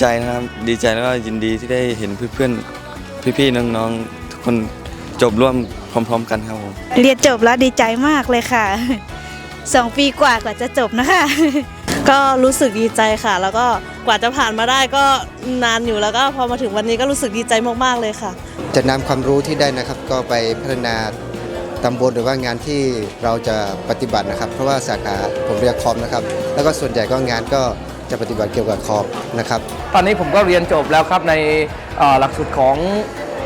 ใจนะครับ ดีใจแล้วก็ยินดีที่ได้เห็นเพื่อนๆ พี่ๆ น้องๆ ทุกคนจบร่วมพร้อม ๆ กันครับผม เรียนจบแล้วดีใจมากเลยค่ะสองปีกว่ากว่าจะจบนะคะ ก็รู้สึกดีใจค่ะ แล้วก็กว่าจะผ่านมาได้ก็นานอยู่แล้วก็พอมาถึงวันนี้ก็รู้สึกดีใจมากๆเลยค่ะ จะนำความรู้ที่ได้นะครับก็ไปพัฒนาตำบลหรือว่างานที่เราจะปฏิบัตินะครับ เพราะว่าสาขาผมเรียนคอมนะครับ แล้วก็ส่วนใหญ่ก็งานก็ จะปฏิบัติเกี่ยวกับคอมนะครับ ตอนนี้ผมก็เรียนจบแล้วครับในเอ่อหลักสูตรของ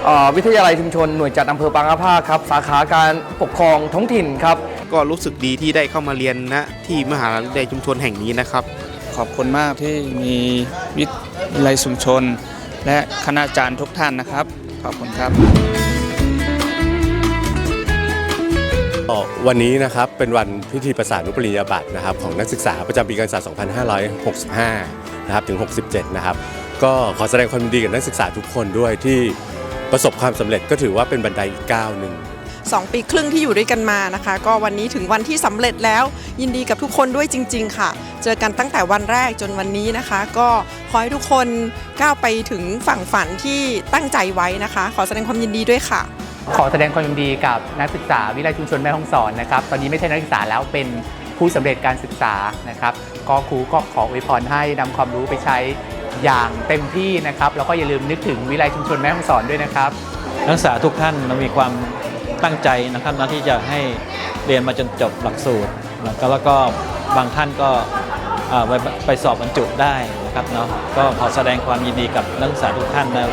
เอ่อวิทยาลัยชุมชนหน่วยจัดอำเภอบางอาภาครับ สาขาการปกครองท้องถิ่นครับ ก็รู้สึกดีที่ได้เข้ามาเรียนณที่มหาวิทยาลัยชุมชนแห่งนี้นะครับ ขอบคุณมากที่มีวิทยาลัยชุมชน และคณาจารย์ทุกท่านนะครับ ขอบคุณครับ ก็วันนี้นะครับเป็นวันพิธีประสานุปริญญาบัตรนะครับของนักศึกษาประจำปีการศึกษา 2565 นะครับถึง 67 นะครับ ก็ขอแสดงความยินดีกับนักศึกษาทุกคนด้วยที่ประสบความสำเร็จก็ถือว่าเป็นบันไดอีกก้าวหนึ่ง2 ปีครึ่งที่อยู่ด้วยกันมานะคะ ก็วันนี้ถึงวันที่สำเร็จแล้ว ยินดีกับทุกคนด้วยจริง ๆ ค่ะ เจอกันตั้งแต่วันแรกจนวันนี้นะคะ ก็ขอให้ทุกคนก้าวไปถึงฝั่งฝันที่ตั้งใจไว้นะคะ ขอแสดงความยินดีด้วยค่ะ ขอแสดงความยินดีกับนักศึกษาวิทยาลัยชุมชนแม่ฮ่องสอนนะครับ ตอนนี้ไม่ใช่นักศึกษาแล้วเป็นผู้สำเร็จการศึกษานะครับก็ครูก็ขออวยพรให้นำความรู้ไปใช้อย่างเต็มที่นะครับ แล้วก็อย่าลืมนึกถึงวิทยาลัยชุมชนแม่ฮ่องสอนด้วยนะครับ นักศึกษาทุกท่านเรามีความตั้งใจนะครับนะที่จะให้เรียนมาจนจบหลักสูตรแล้วก็แล้วก็บางท่านก็อ่าไปไปสอบบรรจุได้นะครับเนาะก็ขอแสดงความยินดีกับนักศึกษาทุกท่านนะ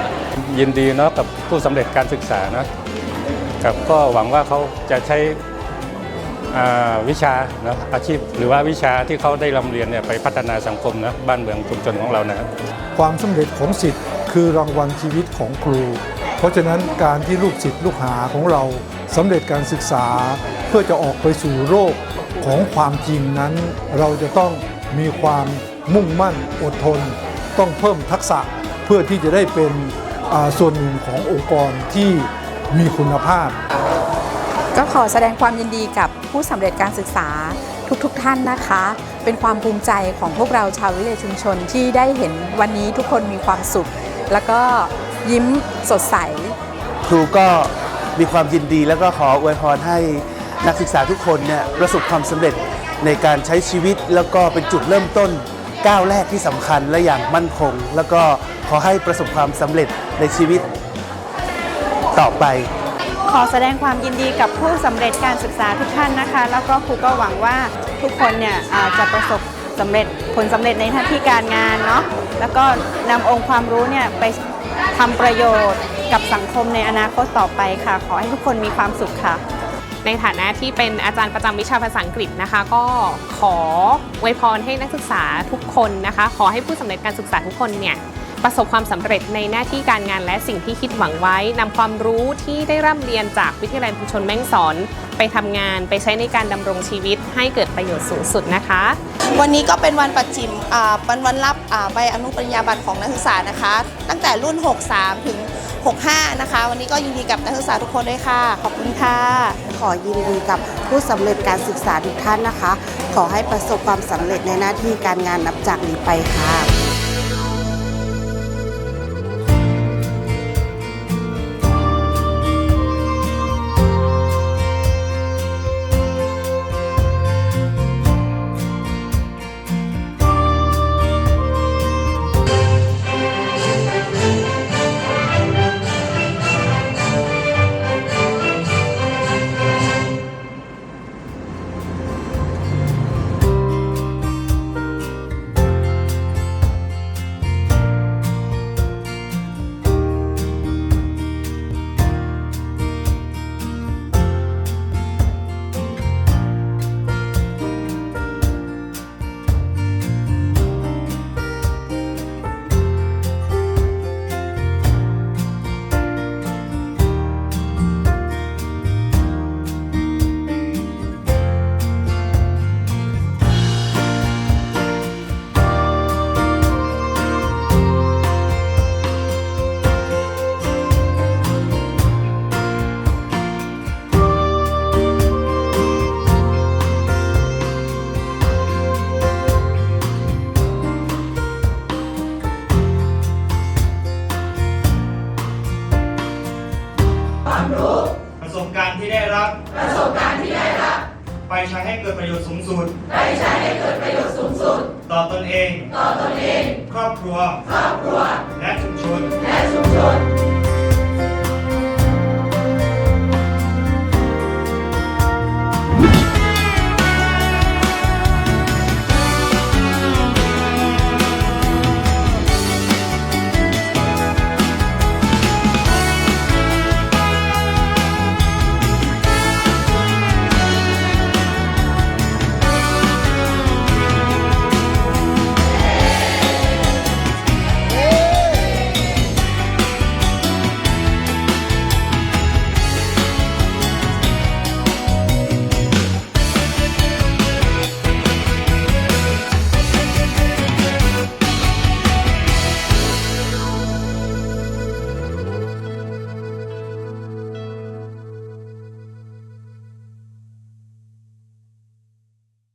ยินดีเนาะกับผู้สำเร็จการศึกษานะ ครับก็หวังว่าเขาจะใช้วิชาเนาะอาชีพ หรือว่าวิชาที่เขาได้รำเรียนเนี่ยไปพัฒนาสังคมนะบ้านเมืองชุมชนของเรานะครับความสำเร็จของสิทธิ์คือรางวัลชีวิตของครู เพราะฉะนั้นการที่ลูกศิษย์ลูกหาของเราสำเร็จการศึกษา เพื่อจะออกไปสู่โลกของความจริงนั้น เราจะต้องมีความมุ่งมั่นอดทน ต้องเพิ่มทักษะเพื่อที่จะได้เป็นส่วนหนึ่งขององค์กรที่ มีคุณภาพ ก็ขอแสดงความยินดีกับผู้สำเร็จการศึกษาทุกๆทท่านนะคะ เป็นความภูมิใจของพวกเราชาววิทยาลัยชุมชนที่ได้เห็นวันนี้ทุกคนมีความสุข แล้วก็ยิ้มสดใส ครูก็มีความยินดีแล้วก็ขออวยพรให้นักศึกษาทุกคนเนี่ยประสบความสำเร็จในการใช้ชีวิตแล้วก็เป็นจุดเริ่มต้นก้าวแรกที่สำคัญและอย่างมั่นคง แล้วก็ขอให้ประสบความสำเร็จในชีวิต ต่อไป ขอแสดงความยินดีกับผู้สำเร็จการศึกษาทุกท่านนะคะ แล้วก็ครูก็หวังว่าทุกคนเนี่ยอ่าจะประสบสำเร็จผลสำเร็จในหน้าที่การงานเนาะแล้วก็นำองค์ความรู้เนี่ยไปทำประโยชน์กับสังคมในอนาคตต่อไปค่ะ ขอให้ทุกคนมีความสุขค่ะ ในฐานะที่เป็นอาจารย์ประจำวิชาภาษาอังกฤษนะคะ ก็ขออวยพรให้นักศึกษาทุกคนนะคะ ขอให้ผู้สำเร็จการศึกษาทุกคนเนี่ย ประสบความสำเร็จในหน้าที่การงานและสิ่งที่คิดหวังไว้นำความรู้ที่ได้ร่ำเรียนจากวิทยาลัยชุมชนแม่งสอน ไปทำงานไปใช้ในการดำรงชีวิตให้เกิดประโยชน์สูงสุดนะคะ วันนี้ก็เป็นวันปัจฉิมวันวันรับใบอนุปริญญาบัตรของนักศึกษานะคะ ตั้งแต่รุ่น 63 ถึง 65 นะคะ วันนี้ก็ยินดีกับนักศึกษาทุกคนด้วยค่ะ ขอบคุณค่ะ ขอยินดีกับผู้สำเร็จการศึกษาทุกท่านนะคะ ขอให้ประสบความสำเร็จในหน้าที่การงานนับจากนี้ไปค่ะ บการณ์ที่ได้รับ ประสบการณ์ที่ได้รับ ไปใช้ให้เกิดประโยชน์สูงสุด ไปใช้ให้เกิดประโยชน์สูงสุด ต่อตนเอง ต่อตนเอง ครอบครัว ครอบครัว และชุมชน และชุมชน